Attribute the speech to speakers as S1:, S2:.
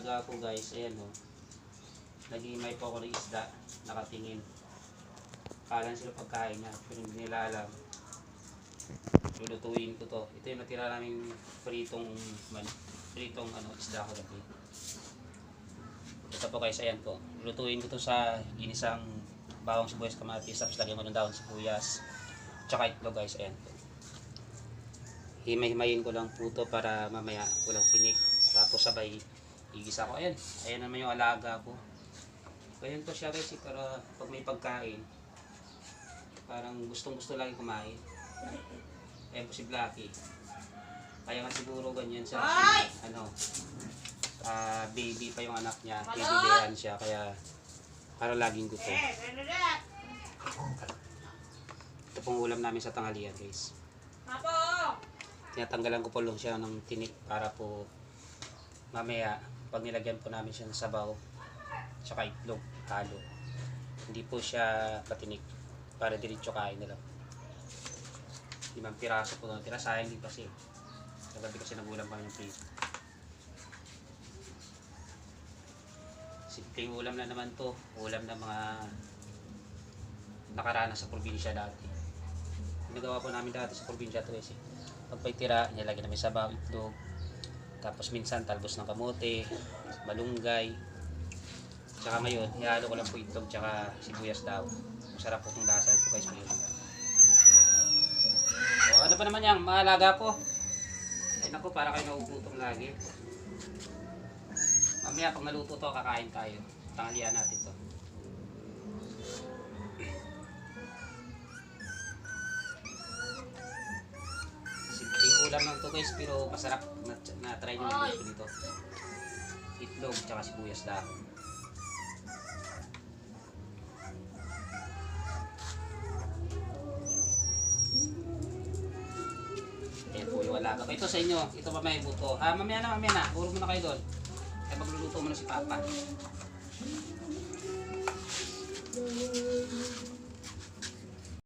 S1: alaga ko guys, ayan o. Nag-imay po ako ng isda, nakatingin. Kala sila pagkain niya, pero hindi nila alam. Lulutuin ko to. Ito yung natira naming pritong, man, pritong ano, isda ko dati. Ito po guys, ayan po. Lulutuin ko to sa ginisang bawang sibuyas kamatis, tapos lagyan ko ng dahon sibuyas. Tsaka itlog guys, ayan po. Himay-himayin ko lang po to para mamaya walang tinik. Tapos sabay igisa ko. Ayan, ayan naman yung alaga ko. Ganyan to siya guys, eh, para pag may pagkain, parang gustong gusto lagi kumain. Ayan po si Blackie. Kaya nga siguro ganyan siya. kasi, ano, ah, baby pa yung anak niya. Baby siya. Kaya para laging gusto. Ito pong ulam namin sa tanghalian guys. Tinatanggalan ko po lang siya ng tinik para po mamaya pag nilagyan po namin siya ng sabaw tsaka itlog, halo. Hindi po siya patinik para diretso kain na lang. Limang piraso po na tira. Sayang din kasi. Kagabi kasi nagulam kami ng prito. Simpleng ulam na naman to. Ulam na mga nakaranas sa probinsya dati. Nagawa po namin dati sa probinsya to kasi pag may tira, nilagyan namin sabaw, itlog. Tapos minsan talbos ng kamote, malunggay. Tsaka ngayon, ihalo ko lang po itlog tsaka sibuyas daw. Masarap po itong lasa ito guys. O, ano pa naman yan? Maalaga po. Ay naku, para kayo naugutom lagi. Mamaya pag naluto to, kakain tayo. Tanghalian natin to. Lang to guys, pero masarap. Na, na try nyo lang dito dito. Itlog, tsaka sibuyas dahon. Ayan po yung alaga ko. Ito sa inyo. Ito pa may buto. Ah, mamaya na, mamaya na. Urog mo na kayo doon. Kaya magluluto mo na si Papa.